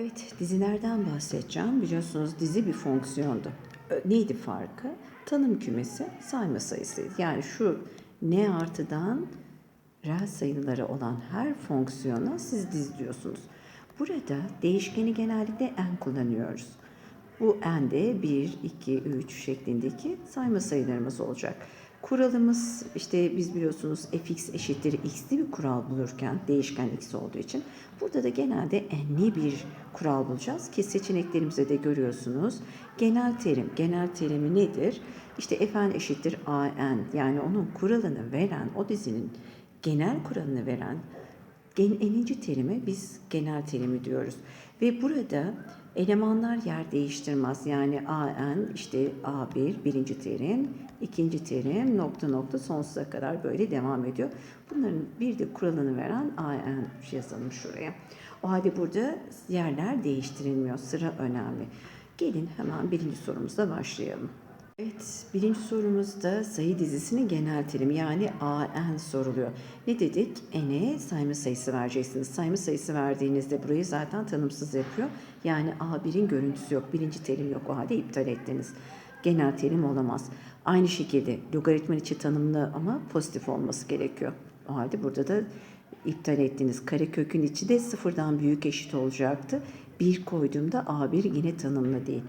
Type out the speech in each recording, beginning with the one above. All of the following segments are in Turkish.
Evet, dizilerden bahsedeceğim. Biliyorsunuz dizi bir fonksiyondu. Neydi farkı? Tanım kümesi sayma sayısıydı. Yani şu n artıdan reel sayıları olan her fonksiyona siz dizi diyorsunuz. Burada değişkeni genellikle n kullanıyoruz. Bu n'de 1, 2, 3 şeklindeki sayma sayılarımız olacak. Kuralımız işte biz biliyorsunuz fx eşittir x'li bir kural bulurken değişken x olduğu için burada da genelde n'li bir kural bulacağız ki seçeneklerimize de görüyorsunuz. Genel terim, genel terimi nedir? İşte fn eşittir an yani onun kuralını veren o dizinin genel kuralını veren Gen, eninci terime biz genel terimi diyoruz. Ve burada elemanlar yer değiştirmez. Yani AN işte A1 birinci terim, ikinci terim nokta nokta sonsuza kadar böyle devam ediyor. Bunların bir de kuralını veren AN yazalım şuraya. O halde burada yerler değiştirilmiyor. Sıra önemli. Gelin hemen birinci sorumuzla başlayalım. Evet, birinci sorumuzda sayı dizisinin genel terimi yani AN soruluyor. Ne dedik? N'e sayma sayısı vereceksiniz. Sayma sayısı verdiğinizde burayı zaten tanımsız yapıyor. Yani A1'in görüntüsü yok, birinci terim yok. O halde iptal ettiniz. Genel terim olamaz. Aynı şekilde logaritman içi tanımlı ama pozitif olması gerekiyor. O halde burada da iptal ettiniz. Karekökün içi de sıfırdan büyük eşit olacaktı. Bir koyduğumda A1 yine tanımlı değil.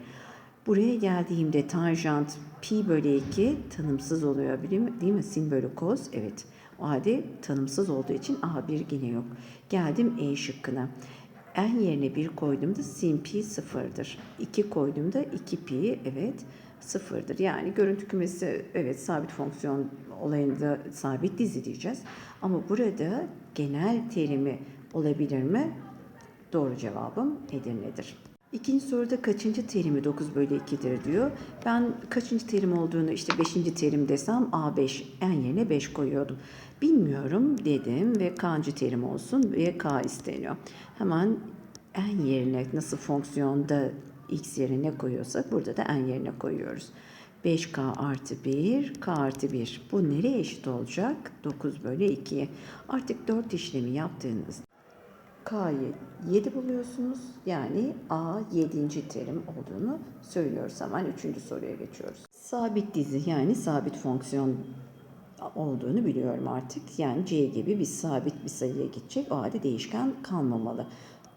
Buraya geldiğimde tanjant pi bölü 2 tanımsız oluyor değil mi? Sin bölü cos evet. O halde tanımsız olduğu için A1 yine yok. Geldim E şıkkına. N yerine 1 koyduğumda sin pi sıfırdır. 2 koyduğumda 2 pi evet sıfırdır. Yani görüntü kümesi evet sabit fonksiyon olayında sabit dizi diyeceğiz. Ama burada genel terimi olabilir mi? Doğru cevabım Edirne'dir. İkinci soruda kaçıncı terimi 9 bölü 2'dir diyor. Ben kaçıncı terim olduğunu işte 5. terim desem A5 en yerine 5 koyuyordum. Bilmiyorum dedim ve kaçıncı terim olsun ve K isteniyor. Hemen en yerine nasıl fonksiyonda x yerine koyuyorsak burada da en yerine koyuyoruz. 5k artı 1, k artı 1. Bu nereye eşit olacak? 9 bölü 2'ye. Artık 4 işlemi yaptığınızda K'yı 7 buluyorsunuz. Yani A 7. terim olduğunu söylüyoruz. Hemen 3. soruya geçiyoruz. Sabit dizi yani sabit fonksiyon olduğunu biliyorum artık. Yani C gibi bir sabit bir sayıya gidecek. O halde değişken kalmamalı.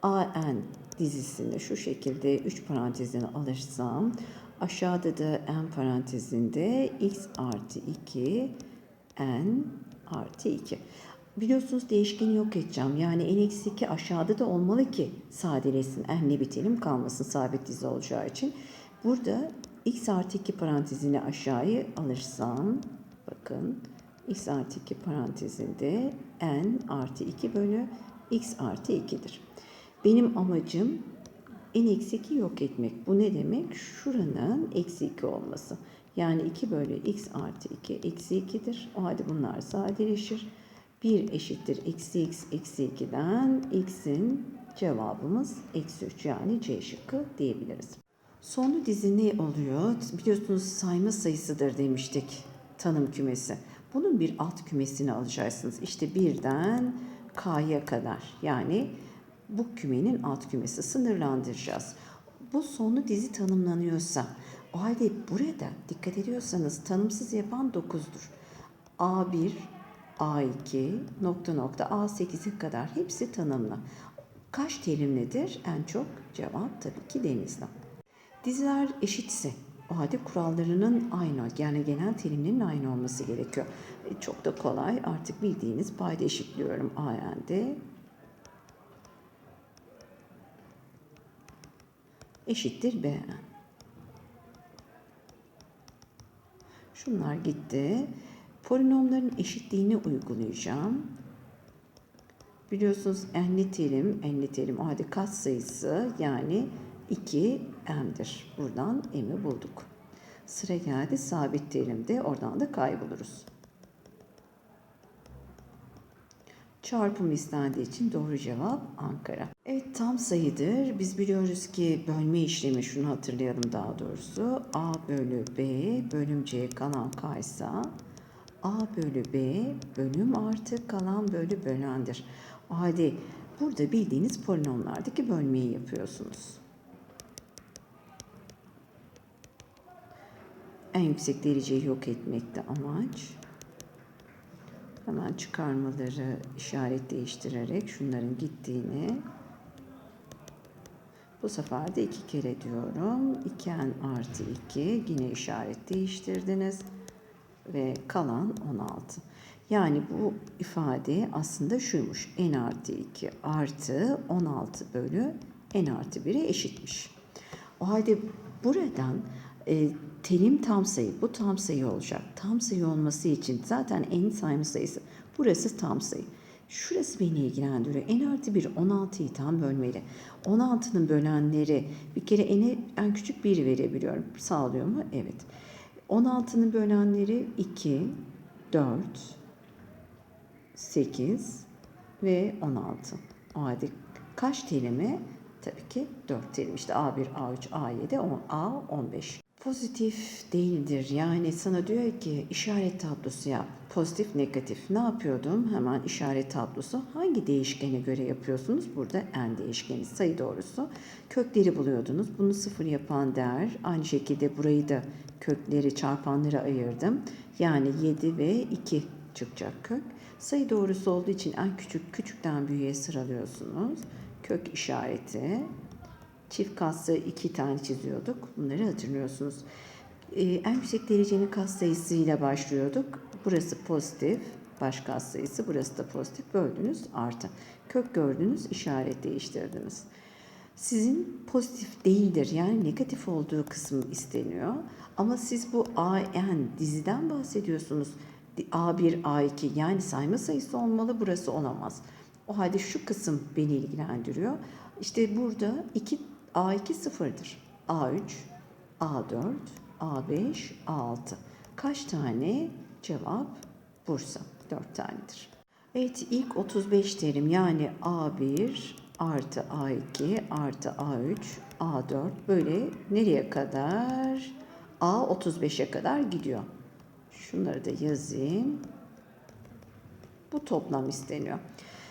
AN dizisini şu şekilde 3 parantezine alırsam aşağıda da n parantezinde x artı 2 n artı 2. Biliyorsunuz değişkeni yok edeceğim. Yani n eksi 2 aşağıda da olmalı ki sadeleşsin. n'le bir terim kalmasın sabit dizi olacağı için. Burada x artı 2 parantezini aşağıya alırsam bakın x artı 2 parantezinde n artı 2 bölü x artı 2'dir. Benim amacım n eksi 2 yok etmek. Bu ne demek? Şuranın eksi 2 olması. Yani 2 bölü x artı 2 eksi 2'dir. O halde bunlar sadeleşir. 1 eşittir eksi x eksi 2'den x'in cevabımız eksi 3 yani C şıkkı diyebiliriz. Sonlu dizi ne oluyor? Biliyorsunuz sayma sayısıdır demiştik tanım kümesi. Bunun bir alt kümesini alacaksınız. İşte birden k'ya kadar yani bu kümenin alt kümesi sınırlandıracağız. Bu sonlu dizi tanımlanıyorsa o halde burada dikkat ediyorsanız tanımsız yapan 9'dur. A1, A2, nokta nokta A8'e kadar hepsi tanımlı. Kaç terimlidir? En çok cevap tabii ki denizli. Diziler eşitse o halde kurallarının aynı yani genel terimlerin aynı olması gerekiyor. E, çok da kolay artık bildiğiniz payda eşitliyorum AN'de eşittir BN. Şunlar gitti. Polinomların eşitliğini uygulayacağım. Biliyorsunuz enli terim, enli terim o halde kat sayısı yani 2m'dir. Buradan m'i bulduk. Sıra geldi sabit terimde. Oradan da kayboluruz. Çarpım istendiği için doğru cevap Ankara. Evet tam sayıdır. Biz biliyoruz ki bölme işlemi şunu hatırlayalım daha doğrusu. A bölü B bölüm C kalan K ise A bölü B bölüm artı kalan bölü bölendir. O halde Burada bildiğiniz polinomlardaki bölmeyi yapıyorsunuz. En yüksek dereceyi yok etmekte amaç. Hemen çıkarmaları işaret değiştirerek şunların gittiğini bu sefer de iki kere diyorum. 2n artı 2 yine işaret değiştirdiniz. Ve kalan 16. Yani bu ifade aslında şuymuş. n artı 2 artı 16 bölü n artı 1'e eşitmiş. O halde buradan e, terim tam sayı, bu tam sayı olacak. Tam sayı olması için zaten n sayma sayısı. Burası tam sayı. Şurası beni ilgilendiriyor. n artı 1 16'yı tam bölmeli. 16'nın bölenleri bir kere n'e en küçük 1 verebiliyorum. Sağlıyor mu? Evet. 16'nın bölenleri 2, 4, 8 ve 16. O halde kaç terimi? Tabii ki 4 terim. İşte A1, A3, A7, A 15. Pozitif değildir. Yani sana diyor ki işaret tablosu yap. Pozitif, negatif. Ne yapıyordum? Hemen işaret tablosu. Hangi değişkene göre yapıyorsunuz? Burada n değişkeni sayı doğrusu. Kökleri buluyordunuz. Bunu sıfır yapan değer. Aynı şekilde burayı da kökleri çarpanlara ayırdım. Yani 7 ve 2 çıkacak kök. Sayı doğrusu olduğu için en küçük küçükten büyüğe sıralıyorsunuz. Kök işareti. Çift katlı iki tane çiziyorduk. Bunları hatırlıyorsunuz. Ee, en yüksek derecenin kat sayısıyla başlıyorduk. Burası pozitif, baş kat sayısı. Burası da pozitif. Böldünüz artı. Kök gördünüz, işaret değiştirdiniz. Sizin pozitif değildir yani negatif olduğu kısım isteniyor. Ama siz bu AN diziden bahsediyorsunuz. A1, A2 yani sayma sayısı olmalı burası olamaz. O halde şu kısım beni ilgilendiriyor. İşte burada 2 A2 sıfırdır. A3, A4, A5, A6. Kaç tane? Cevap Bursa. 4 tanedir. Evet ilk 35 terim yani A1 artı A2 artı A3 A4 böyle nereye kadar? A35'e kadar gidiyor. Şunları da yazayım. Bu toplam isteniyor.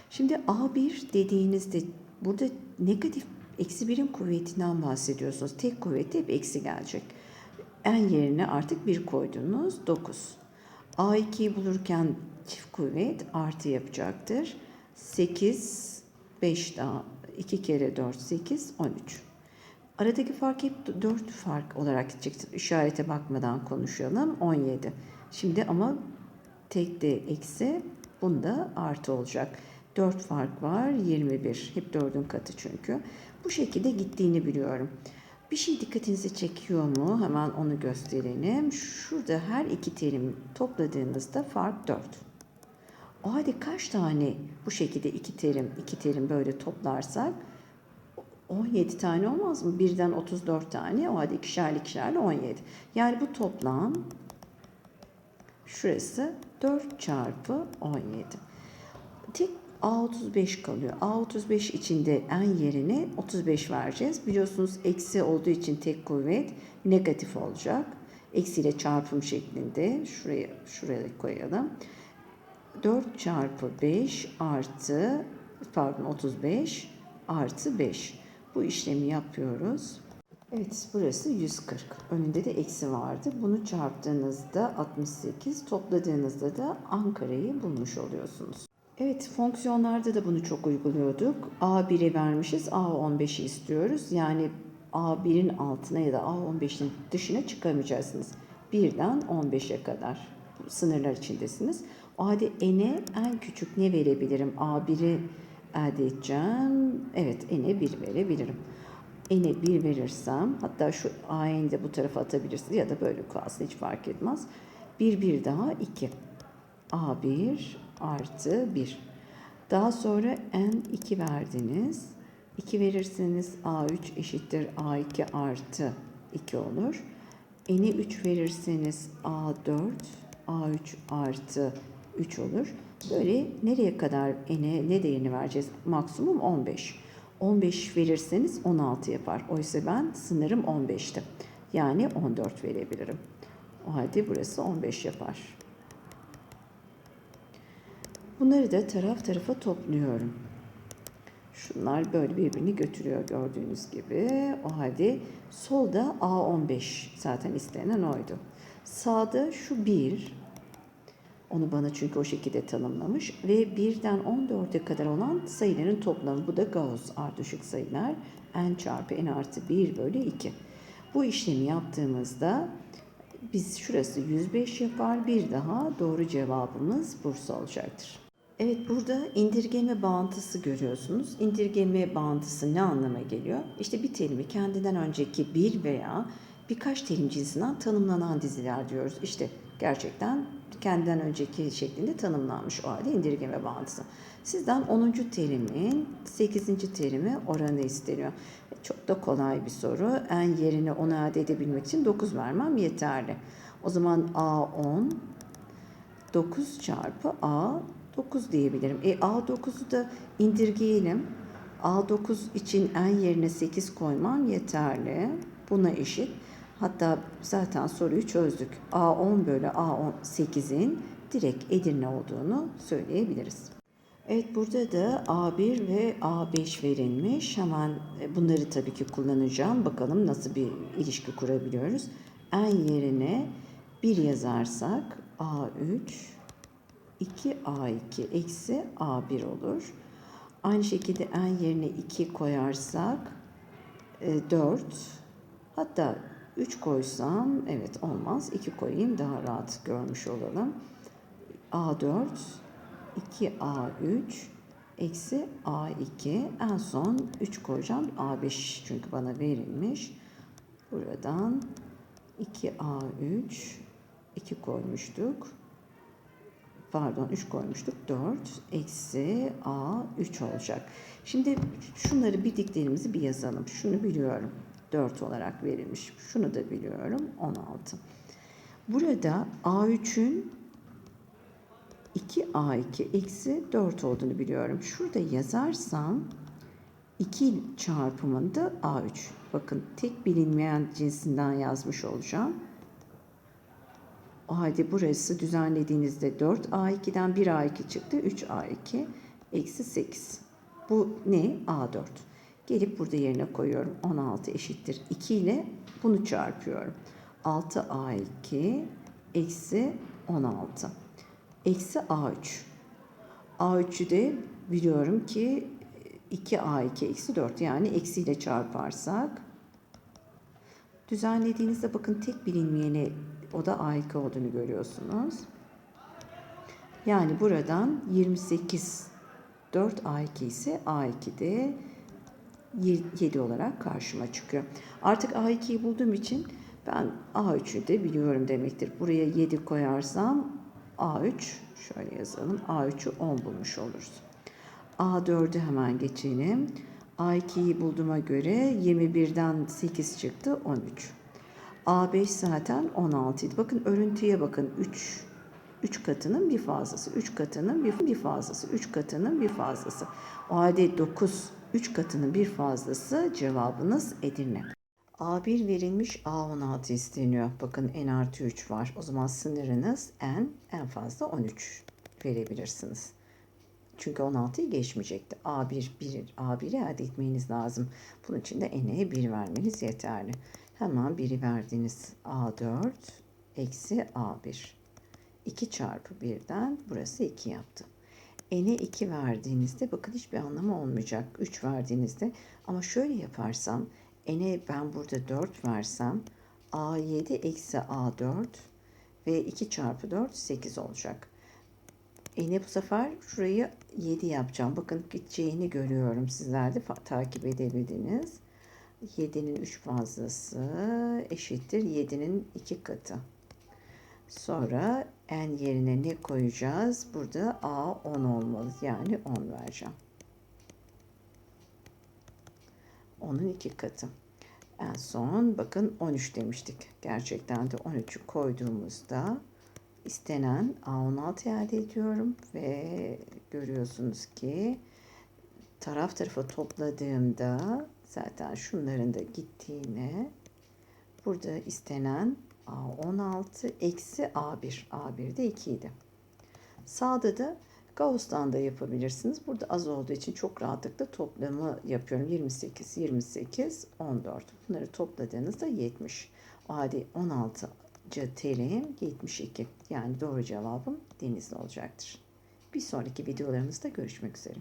Şimdi A1 dediğinizde burada negatif eksi birin kuvvetinden bahsediyorsunuz. Tek kuvveti hep eksi gelecek. En yerine artık 1 koydunuz. 9. A2'yi bulurken çift kuvvet artı yapacaktır. 8, 5 daha 2 kere 4, 8, 13. Aradaki fark hep 4 fark olarak çıktı. İşarete bakmadan konuşalım. 17. Şimdi ama tek de eksi bunda artı olacak. 4 fark var 21. Hep 4'ün katı çünkü. Bu şekilde gittiğini biliyorum. Bir şey dikkatinizi çekiyor mu? Hemen onu gösterelim. Şurada her iki terim topladığınızda fark 4. O halde kaç tane bu şekilde iki terim, iki terim böyle toplarsak 17 tane olmaz mı? Birden 34 tane. O halde ikişerli ikişerli 17. Yani bu toplam şurası 4 çarpı 17. Tek A35 kalıyor. A35 içinde en yerine 35 vereceğiz. Biliyorsunuz eksi olduğu için tek kuvvet negatif olacak. Eksiyle çarpım şeklinde şuraya şuraya koyalım. 4 çarpı 5 artı pardon 35 artı 5. Bu işlemi yapıyoruz. Evet burası 140. Önünde de eksi vardı. Bunu çarptığınızda 68, topladığınızda da Ankara'yı bulmuş oluyorsunuz. Evet fonksiyonlarda da bunu çok uyguluyorduk. A1'i vermişiz, A15'i istiyoruz. Yani A1'in altına ya da A15'in dışına çıkamayacaksınız. 1'den 15'e kadar sınırlar içindesiniz. O halde n'e en küçük ne verebilirim? A1'i elde edeceğim. Evet n'e 1 verebilirim. N'e 1 verirsem hatta şu a'ni de bu tarafa atabilirsiniz ya da böyle kalsın hiç fark etmez. 1 1 daha 2. A1 artı 1. Daha sonra n2 verdiniz. 2 verirseniz a3 eşittir a2 artı 2 olur. n'i 3 verirseniz a4 a3 artı 3 olur. Böyle nereye kadar n'e ne değerini vereceğiz? Maksimum 15. 15 verirseniz 16 yapar. Oysa ben sınırım 15'ti. Yani 14 verebilirim. O halde burası 15 yapar. Bunları da taraf tarafa topluyorum. Şunlar böyle birbirini götürüyor gördüğünüz gibi. O halde solda A15 zaten istenen oydu. Sağda şu 1. Onu bana çünkü o şekilde tanımlamış. Ve 1'den 14'e kadar olan sayıların toplamı. Bu da Gauss ardışık sayılar. n çarpı n artı 1 bölü 2. Bu işlemi yaptığımızda biz şurası 105 yapar. Bir daha doğru cevabımız Bursa olacaktır. Evet burada indirgeme bağıntısı görüyorsunuz. İndirgeme bağıntısı ne anlama geliyor? İşte bir terimi kendinden önceki bir veya birkaç terim cinsinden tanımlanan diziler diyoruz. İşte gerçekten kendinden önceki şeklinde tanımlanmış o halde indirgeme bağıntısı. Sizden 10. terimin 8. terimi oranı isteniyor. Çok da kolay bir soru. En yerine onu elde edebilmek için 9 vermem yeterli. O zaman A10 9 çarpı A 9 diyebilirim. E A9'u da indirgeyelim. A9 için en yerine 8 koymam yeterli. Buna eşit. Hatta zaten soruyu çözdük. A10 bölü A8'in direkt Edirne olduğunu söyleyebiliriz. Evet burada da A1 ve A5 verilmiş. Hemen e, bunları tabii ki kullanacağım. Bakalım nasıl bir ilişki kurabiliyoruz. En yerine 1 yazarsak A3 2A2 eksi A1 olur. Aynı şekilde en yerine 2 koyarsak 4 hatta 3 koysam evet olmaz 2 koyayım daha rahat görmüş olalım. A4 2A3 eksi A2 en son 3 koyacağım A5 çünkü bana verilmiş. Buradan 2A3 2 koymuştuk pardon 3 koymuştuk. 4 eksi a 3 olacak. Şimdi şunları bildiklerimizi bir yazalım. Şunu biliyorum. 4 olarak verilmiş. Şunu da biliyorum. 16. Burada a3'ün 2a2 eksi 4 olduğunu biliyorum. Şurada yazarsam 2 çarpımında a3. Bakın tek bilinmeyen cinsinden yazmış olacağım. O halde burası düzenlediğinizde 4A2'den 1A2 çıktı. 3A2 eksi 8. Bu ne? A4. Gelip burada yerine koyuyorum. 16 eşittir. 2 ile bunu çarpıyorum. 6A2 eksi 16. Eksi A3. A3'ü de biliyorum ki 2A2 eksi 4 yani eksiyle çarparsak düzenlediğinizde bakın tek bilinmeyeni o da A2 olduğunu görüyorsunuz. Yani buradan 28 4 A2 ise A2'de 7 olarak karşıma çıkıyor. Artık A2'yi bulduğum için ben A3'ü de biliyorum demektir. Buraya 7 koyarsam A3 şöyle yazalım. A3'ü 10 bulmuş oluruz. A4'ü hemen geçelim. A2'yi bulduğuma göre 21'den 8 çıktı 13. A5 zaten 16 idi. Bakın örüntüye bakın. 3 3 katının bir fazlası. 3 katının bir, bir fazlası. 3 katının bir fazlası. O halde 9 3 katının bir fazlası cevabınız Edirne. A1 verilmiş A16 isteniyor. Bakın n artı 3 var. O zaman sınırınız n en fazla 13 verebilirsiniz. Çünkü 16'yı geçmeyecekti. A1, 1, A1'i elde etmeniz lazım. Bunun için de n'e 1 vermeniz yeterli. Hemen biri verdiğiniz A4 eksi A1. 2 çarpı 1'den burası 2 yaptı. N'e 2 verdiğinizde bakın hiçbir anlamı olmayacak. 3 verdiğinizde ama şöyle yaparsam n'e ben burada 4 versem A7 eksi A4 ve 2 çarpı 4 8 olacak. N'e bu sefer şurayı 7 yapacağım. Bakın gideceğini görüyorum. Sizler de takip edebildiniz. 7'nin 3 fazlası eşittir 7'nin 2 katı. Sonra n yerine ne koyacağız? Burada a 10 olmalı. Yani 10 vereceğim. 10'un 2 katı. En son bakın 13 demiştik. Gerçekten de 13'ü koyduğumuzda istenen A16 elde ediyorum ve görüyorsunuz ki taraf tarafa topladığımda zaten şunların da gittiğine burada istenen A16 eksi A1. A1 de 2 idi. Sağda da Gauss'tan da yapabilirsiniz. Burada az olduğu için çok rahatlıkla toplamı yapıyorum. 28, 28, 14. Bunları topladığınızda 70. O halde 16 terim 72. Yani doğru cevabım denizli olacaktır. Bir sonraki videolarımızda görüşmek üzere.